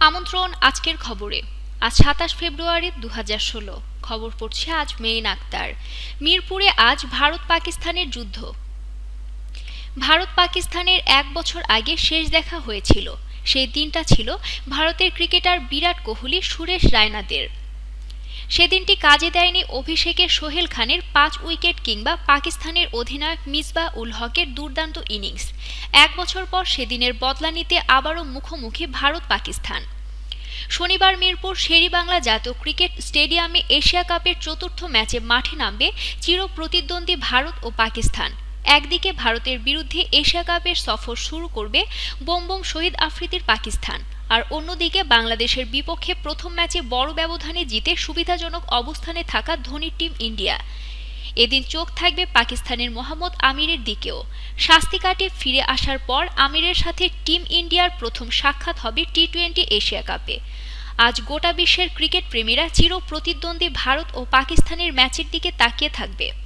আমন্ত্রণ আজকের খবরে। আজ সাতাশ ফেব্রুয়ারি দু ষোলো। খবর পড়ছে আজ মেইন আক্তার। মিরপুরে আজ ভারত পাকিস্তানের যুদ্ধ। ভারত পাকিস্তানের এক বছর আগে শেষ দেখা হয়েছিল। সেই দিনটা ছিল ভারতের ক্রিকেটার বিরাট কোহলি সুরেশ রায়নাদের। সেদিনটি কাজে দেয়নি অভিষেকে সোহেল খানের পাঁচ উইকেট কিংবা পাকিস্তানের অধিনায়ক মিসবা উল হকের দুর্দান্ত ইনিংস। এক বছর পর সেদিনের বদলা নিতে আবারও মুখোমুখি ভারত পাকিস্তান। শনিবার মিরপুর শেরিবাংলা জাতীয় ক্রিকেট স্টেডিয়ামে এশিয়া কাপের চতুর্থ ম্যাচে মাঠে নামবে চিরপ্রতিদ্বন্দ্বী ভারত ও পাকিস্তান। একদিকে ভারতের বিরুদ্ধে এশিয়া কাপের সফর শুরু করবে বোমবোম শহীদ আফ্রিদির পাকিস্তান। আর অন্যদিকে বাংলাদেশের বিপক্ষে প্রথম ম্যাচে বড় ব্যবধানে জিতে সুবিধাজনক অবস্থানে থাকা ধোনির টিম ইন্ডিয়া। এদিন চোখ থাকবে পাকিস্তানের মোহাম্মদ আমিরের দিকেও। শাস্তি কাটে ফিরে আসার পর আমিরের সাথে টিম ইন্ডিয়ার প্রথম সাক্ষাৎ হবে টি টোয়েন্টি এশিয়া কাপে। আজ গোটা বিশ্বের ক্রিকেট প্রেমীরা চির প্রতিদ্বন্দ্বী ভারত ও পাকিস্তানের ম্যাচের দিকে তাকিয়ে থাকবে।